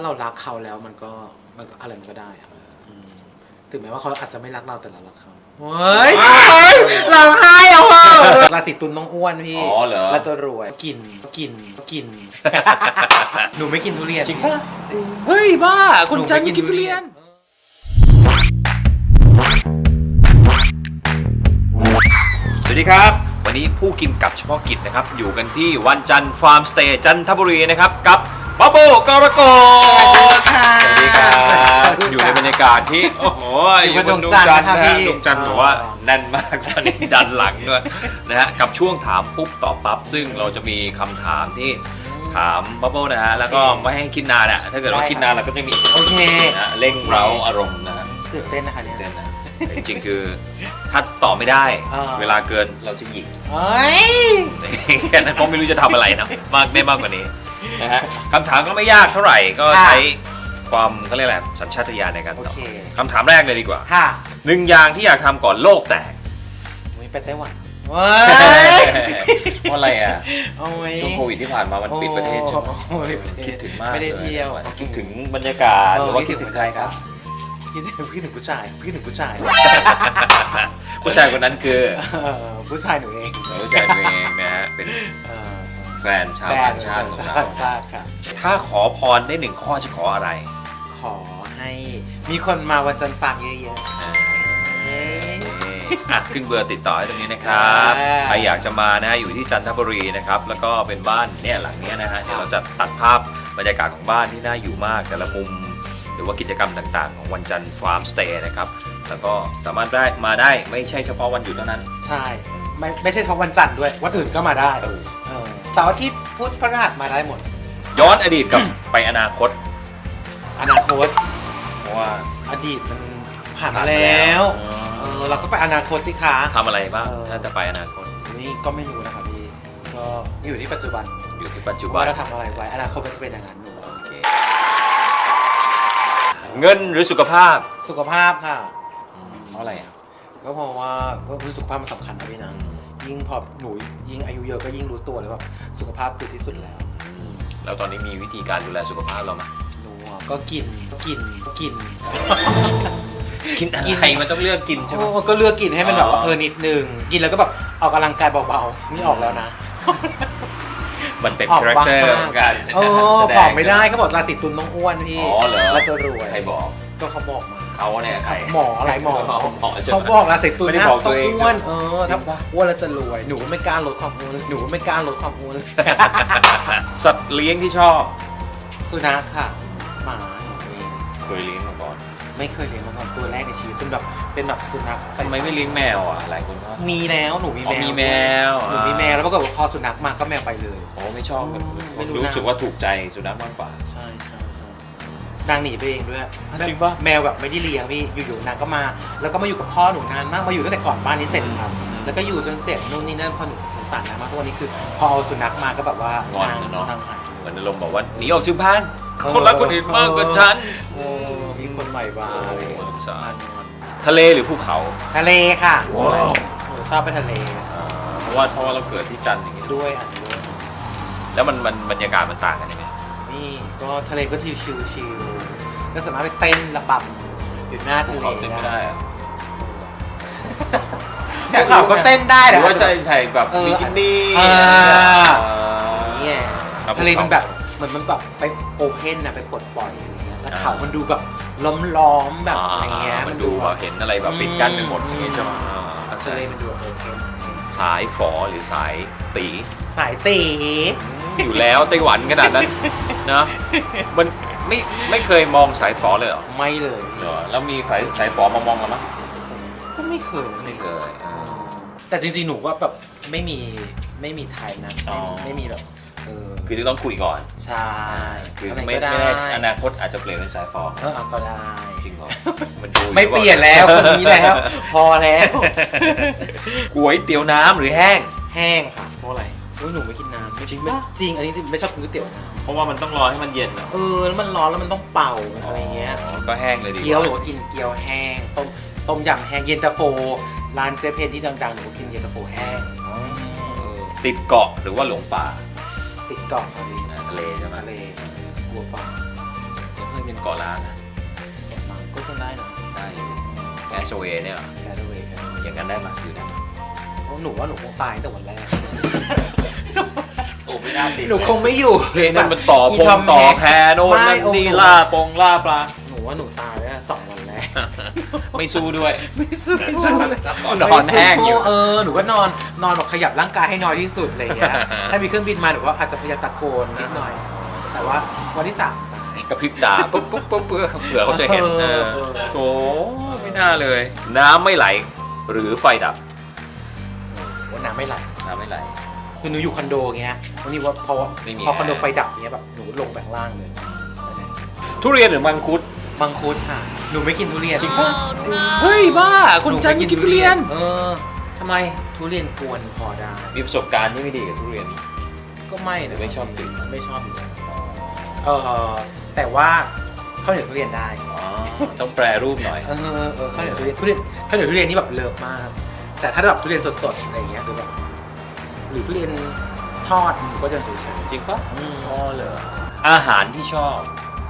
าเรารักเขาแล้วมันก็มันก็อะไรมันก็ได้อะอืมถึงแม้ว่าเขาอาจจะไม่รักเราแต่เรารักเขาเฮ้ยเฮ้ยเราให้เอาเถอะราศีตุลต้องอ้วนพี่อ๋อเหรอเราจะรวยกินกินกิน หนูไม่กินทุเรียน จริงปะเฮ้ยบ้าคนจันทร์ไม่กินทุเรียน สวัสดีครับ วันนี้ผู้กินกับเฉพาะกิจนะครับ อยู่กันที่วันจันทร์ฟาร์มสเตย์จันทบุรีนะครับ กับ บับเบิลกรกฎค่ะ สวัสดีครับสวัสดีค่ะอยู่ในบรรยากาศที่ โอ้โหอยู่บนดวงดวงจัจันนททร์ร์นะคะนะพี่ฮะดวงจันทร์ถือว่าแน่นมากตอนนี้ดันหลังด้วยนะฮะกับช่วงถามปุ๊บตอบปั๊บซึ่งเราจะมีคำถามที่ถามบับเบิลนะฮะแล้วก็ไม่ให้คิดนานอะถ้าเกิดว่าคิดนานเราก็จะมีโอเคนะฮะเร่งเร้าอารมณ์นะฮะตื่นเต้นนะคะเนี่ย เส้นนะแต่จริงๆคือถ้าตอบไม่ได้ อ่า เวลาเกินเราจะหยิก เฮ้ยแค่นั้นเพราะไม่รู้จะทำอะไรเนอะมากได้มากกว่านี้ นะฮะคำถามก็ไม่ยากเท่าไหร่ก็ค่ะ ใช้ความเขาเรียกอะไรสัญชาตญาณในการโอตอบเค คำถามแรกเลยดีกว่าค่ะหนึ่งอย่างที่อยากทำก่อนโลกแตกมุ้ยไปไต้หวันเว้ยเพราะอะไรอะโอ้ยช่วงโควิดที่ผ่านมามันปิดประเทศใช่ไหมโอ้ยคิดถึงมากไม่ได้ลเที่ยวคิดถึงบรรยากาศหรือว่าคิดถึงใครครับ คิดถึงคิดถึงผู้ชายคิดถึงผู้ชายผู้ชายคนนั้นคือเออผู้ชายหนูเอง ผู้ชายตัวเองนะฮะเป็นเออ แฟนชาวแฟต่านงชาติของเราต่างชาติค่ะ ถ้าขอพรได้หนึ่งข้อจะขออะไรขอให้มีคนมาวันจันทร์ฟังเยอะๆเอ้ยอะขึ้นเบอร์ติดต่อให้ตรงนี้นะครับ อ่า ใครอยากจะมานะฮะอยู่ที่จันทบุรีนะครับ แล้วก็เป็นบ้านเนี่ยหลังเนี้ยนะฮะเดี๋ยวเราจะตัดภาพบรรยากาศของบ้านที่น่าอยู่มาก แต่ละมุม หรือว่ากิจกรรมต่างๆ ของวันจันทร์ฟาร์มสเตย์นะครับ แล้วก็สามารถได้มาได้ไม่ใช่เฉพาะวันหยุดเท่านั้น ใช่ ไม่ไม่ใช่เฉพาะวันจันทร์ด้วย วันอื่นก็มาได้ เออ เสาร์อาทิตย์พุธพฤหัสมาได้หมด ย้อนอดีตกับไปอนาคต อนาคต เพราะว่าอดีตมันผ่านมาแล้วเออเราก็ไปอนาคตสิคะ ทำอะไรบ้างเออ ถ้าจะไปอนาคตนี่ก็ไม่รู้นะครับพี่ก็อยู่ที่ปัจจุบันอยู่ที่ปัจจุบัว่านเราทำอะไรไว้อนาคตมันจะเป็นอย่างนั้นหนูโอเคเงินหรือสุขภาพสุขภาพค่ะ เพราะอะไรอะก็เพราะว่าก็คือสุขภาพมันสำคัญนะพี่นะ ยิ่งพอหนูยิ่งอายุเยอะก็ยิ่งรู้ตัวเลยว่าสุขภาพคือที่สุดแล้วแล้วตอนนี้มีวิธีการดูแลสุขภาพเราไหมหนูอะก็กินกินกิน กินอะไรมันต้องเลือกกินใช่ไหม โอ้ก็เลือกกินให้มันแบบว่าอ๋อ เออนิดนึงกินแล้วก็แบบออกกำลังกายเบาๆนี่ออกแล้วนะ มันเป็นออกคาแรคเตอร์ของการโอ้แสดงบอกไม่ได้เขาบอกราศีตุลต้องอ้วนพี่อ๋อเหรอ เราจะรวยใครบอก ก็เขาบอกมา เขาเนี่ยใครหมออะไรหมอหมอใช่ไหม เขาบอกราศีตุลไม่ได้นะบอกตัต้องวเอง อ้วนเออจริถ้างปะอ้วนแล้วจะรวย หนูไม่กล้าลดความอ้วนหนูไม่กล้าลดความอ้วน สัตว์เลี้ยงที่ชอบสุนัขค่ะหมาหนูเองเคยเลี้ยงมาก่อนไม่เคยเลี้ยงมาก่อนตัวแรกในชีวิตเป็นแบบเป็นแบบสุนัขทำไมไม่เลี้ยงแมวอะหลายคนก็ มีแล้วหนูมีอ๋อแมวมีแมว หนูมีแมวแล้วปรากฏว่าพอสุนัขมาก็แมวไปเลย โอ้ไม่ชอบกันไม่รู้รู้นะสึกว่าถูกใจสุนัขมากกว่า ใช่ใช่ใช่ นางหนีไปเองด้วยจริงปะ แมวแบบไม่ได้เลี้ยงพี่อยู่ๆนางก็มา แล้วก็มาอยู่กับพ่อหนูนานมากมาอยู่ตั้งแต่ก่อนบ้านนี้เสร็จครับแล้วก็อยู่จนเสร็จนู่นนี่นั่นพอหนูสงสารนางมากทุกวันนี้คือ พอเอาสุนัขมาก็แบบว่างอนนางนะเนาะ นางหาย เหมือนอารมณ์บอกว่าหนีออกจากบ้านคนรักคนอื่นมากกว่าฉันเออมีคนใหม่บ้างโอ้โหสงสารนอนทะเลหรือภูเขาทะเลค่ะว้าวหนูชอบไปทะเลเพราะว่าเพราะว่าเราเกิดที่จันทร์อย่างงี้ด้วยอันด้วย แล้วมันมันบรรยากาศมันต่างกันยังไงนี่ก็ทะเลก็ชิลชิ ลชิลก็สามารถไปเต้นระบำอยู่หน้าทะเลเขาเต้นไม่ได้อะภูเขาก็เต้นได้หแต่รือว่าใช่ใช่แบบเออบิกินี่อ่าอ่า เนี่ยครับทะเลมันแบบเหมือนมันแบบไปโอเพนนะไปปลดปล่อยอะไรเงี้ยแล้วเขามันดูแบบล้อมล้อมๆแบบอะไรเงี้ยมันดูแบบเห็นอะไรแบบปิดกั้นไปหมดอย่างงี้ใช่ไหมอืมอ่าเข้าใจทะเลมันดูโอเพนสายฝอหรือสายตีสายตี อยู่แล้วไต้หวันขนาดนั้นนะมัน ไม่ไม่เคยมองสายฝอเลยเหรอไม่เลยเหรอแล้วมีสายสายฝอมามองกันมั้ยก็ไม่เคยนะไม่เคยเออ แต่จริงๆหนูว่าแบบไม่มีไม่มีไทยนะอ๋อ ไม่มีแบบเออคือจะต้องคุยก่อน ใช่คืออะไรไม่ก็ได้ไม่ได้อนาคตอาจจะเปลี่ยนเป็นสายฝอเออเอาก็ได้ จริงเหรอมันดูอไม่เปลี่ยนแล้วคนนี้แล้ว พอแล้ว ก๋วยเตี๋ยวน้ำหรือแห้ง แห้งค่ะเพราะอะไร อุ๊ยหนูไม่กินน้ำไม่จริงไม่ปะ จริงอันนี้จริงไม่ชอบกินก๋วยเตี๋ยวนะเพราะว่ามันต้องรอให้มันเย็นเหรอเออแล้วมันร้อนแล้วมันต้องเป่าอะไรเงี้ย ก็แห้งเลยดีกเกี๊ยวหรือว่าว่ากินเกี๊ยวแห้งต้มต้มยำแห้งเย็นตาโฟร้านเจเพนที่ดังๆหนูก็กินเย็นตาโฟแห้งเออติดเกาะหรือว่าหลงป่าติดเกาะค่ะพี่ทะเลใช่ไหมทะเลกลัวปลาเกาะล้านนะก็ต้องได้นะได้อยู่แอชเวเนี่ยเหรอแคทเวย์อย่างนั้นได้ไหมอยู่ได้ ไหมหนูว่าหนูคงตายตั้งแต่วันแรก โอ้ไม่น่าติดหนูคงไม่อยู่เลยนั่นมันต่อพงต่อแพโน่นนั่นนี่ล่าปงล่าปลา หนูว่าหนูตายแล้วสองวันแรก ไม่สู้ด้วยไม่สู้ไม่สู้เลยนอนแห้งอยู่ เออ หนูก็นอนนอนแบบขยับร่างกายให้น้อยที่สุดอะไรอย่างเงี้ย ถ้ามีเครื่องบินมาหนูก็อาจจะพยายามตะโกนนิดหน่อย แต่ว่าวันที่สามตายกระพริบตาปุ๊บปุ๊บปุ๊บปุ๊บเผื่อเขาจะเห็นเออเออโถไม่น่าเลย น้ำไม่ไหลหรือไฟดับ วันน้ำไม่ไหลน้ำไม่ไหลคือหนูอยู่คอนโดเงี้ยวันนี้ว่าพอไม่มี พอคอนโดแอร์ไฟดับเงี้ยแบบหนูลงแบงล่างเลยทุเรียนหรือมังคุดมังคุดค่ะหนูไม่กินทุเรียนจริงปะ เฮ้ยบ้าคุณจันกินทุเรียนเออทำไม ทุเรียนกวนพอได้มีประสบการณ์ที่ไม่ดีกับทุเรียน ก็ไม่หรืนะอไม่ชอบกิน ไม่ชอบอยู่แล้วเออแต่ว่าข้าวเหนียวทุเรียนได้ อ๋อ ต้องแปรรูปหน่อย เออเออข้าวเหนียวทุเรียนทุเรียนข้าวเหนียวทุเรียนนี่แบบเลิฟมาก แต่ถ้าแบบทุเรียนสดๆอะไรอย่างเงี้ยหรือแบบหรือทุเรียนทอดหนูก็จะเฉยจริงปะๆอืมอ๋อเลยอาหารที่ชอบ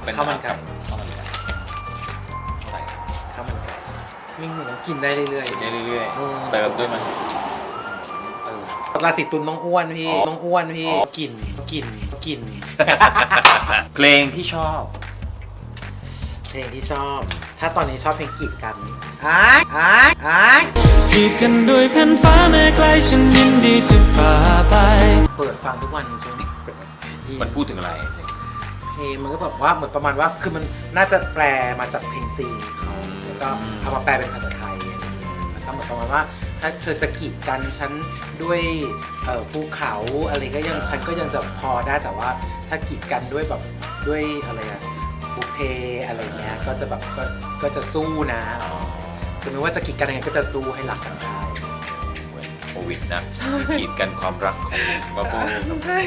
เป็ข้าวมันไก่ข้าวมันไก่เท่าไหร่ข้าวมันไก่ไม่หนูกินได้เรื่อยกินได้เรื่อยๆเออๆเติมด้วยมัน เออราศีตุลต้องอ้วนพี่อ๋อต้องอ้วนพี่กินกินกิน เพลงที่ชอบ เพลงที่ชอบ ถ้าตอนนี้ชอบเพลงกีดกันอ้ายอ้ายอ้ายขีดกันด้วยแผ่นฟ้าแม้ไกลฉันยินดีจะฝ่าไป เปิดฟังทุกวันช่วงนี้มันพูดถึงอะไร เพลงมันก็แบบว่าเหมือนประมาณว่าคือมันน่าจะแปลมาจากเพลงจีนเขาอืมแล้วก็เอามาแปลเป็นภาษาไทยอะไรอย่างเงี้ยแล้วก็เหมือนประมาณว่าถ้าเธอจะกีดกันฉันด้วยเอ่อภูเขาอะไรก็ยังฉันก็ยังจะพอได้แต่ว่าถ้ากีดกันด้วยแบบด้วยอะไรอะ บุพเพอะไรเงี้ยก็จะแบบก็ก็จะสู้นะอ๋อคือไม่ว่าจะกีดกันยังไงก็จะสู้ให้รักกันได้เหมือนโควิดนะกีดกันความรักของบับเบิ้ลใช่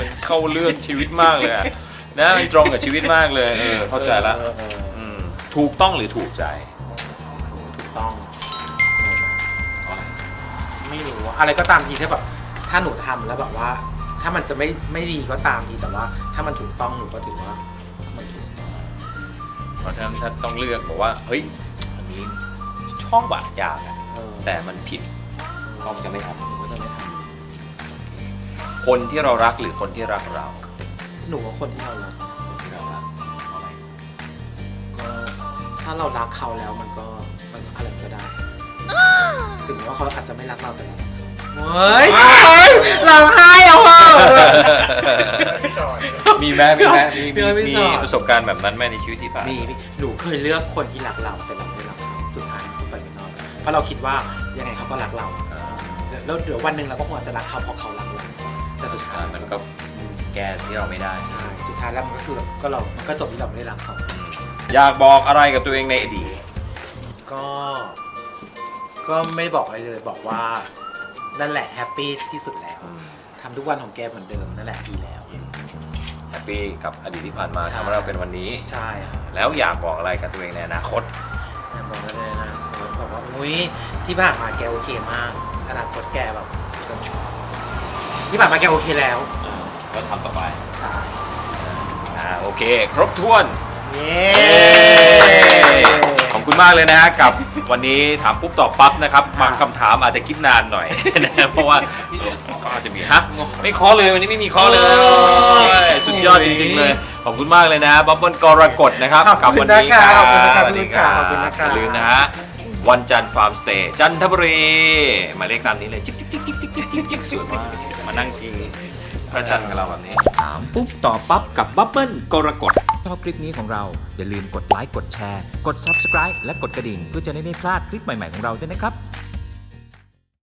มันเข้าเรื่องชีวิตมากเลยอะนะมันตรงกับชีวิตมากเลยเออเข้าใจละเออเออเอออืมถูกต้องหรือถูกใจ ถูกต้อง ไม่รู้ว่าอะไรก็ตามทีถ้าแบบถ้าหนูทำแล้วแบบว่า ถ้ามันจะไม่ไม่ดีก็ตามทีแต่ว่า ถ้ามันถูกต้องหนูก็ถือว่ามันถูกต้อง เพราะฉะนั้นถ้าต้องเลือกบอกว่าเฮ้ยอันนี้ชอบอะอยากอะเออแต่มันผิดก็จะไม่ทหนูก็จะไม่ทำคนที่เรารักหรือคนที่รักเราำหนูว่าคนที่เรารักคนที่เรารักเพราะอะไรก็ถ้าเรารักเขาแล้วมันก็มันอะไรก็ได้ ถึงแม้ว่าเขาอาจจะไม่รักเราแต่เรารักเขาเฮ้ย มีไหมมีไหมมีพี่มีอ้อยพี่มีสอนประสบการณ์แบบนั้นไหมในชีวิตที่ผ่านมีพี่หนูเคยเลือกคนที่รักเราแต่เราไม่รักเขาสุดท้ายเขาไปเป็นนอกเพราะเราคิดว่ายังไงเขาก็รักเราอะอ่าแล้วเดี๋ยววันหนึ่งเราก็คงอาจจะรักเขาเพราะเขารักเราแต่สุดท้ายมันก็แก้ที่เราไม่ได้ใช่สุดท้ายแล้วมันก็คือแบบก็เรามันก็จบที่เราไม่ได้รักเขาอยากบอกอะไรกับตัวเองในอดีตก็ ก็ไม่บอกอะไรเลยบอกว่านั่นแหละแฮปปี้ที่สุดแล้ว ทำทุกวันของแกเหมือนเดิมนั่นแหละดีแล้ว แฮปปี้กับอดีตที่ผ่านมาใช่ ทำให้เราเป็นวันนี้ ใช่ค่ะแล้วอยากบอกอะไรกับตัวเองในอนาคตบอกได้เลยนะบอกว่าอุ้ยที่ผ่านมาแกโอเคมากอนาคตแกแบบที่ผ่านมาแกโอเคแล้วก็ทำต่อไปใช่อ่าโอเค ครบถ้วน เย้ขอบคุณ มากเลยนะฮะกับวันนี้ถามปุ๊บตอบปั๊บนะครับบางคำถามอาจจะคิดนานหน่อยนะเพราะว่าก็อาจจะมีฮะไม่เคอเลยวันนี้ไม่มีเคอเลยสุดยอดจริงๆเลยขอบคุณมากเลยนะบับเบิ้ลกรกฎนะครับกับวันนี้ครัขอบคุณนะครับสวัสดีครัขอบคุณนะครับ อย่าลืมนะฮะวันจันทร์ฟาร์มสเตย์จันทบุรีหมายเลขตามนี้เลยจิ๊กจิ๊กจิ๊กจิ๊กจิ๊กจิ๊กจิ๊กสวยมากมานั่งกิน พระจันทร์กับเราแบบนี้ ถามปุ๊บตอบปั๊บกับบับเบิ้ลกรกฎชอบคลิปนี้ของเรา อย่าลืมกดไลค์กดแชร์ กด Subscribe และกดกระดิ่ง เพื่อจะได้ไม่พลาดคลิปใหม่ ๆ ของเราด้วยนะครับ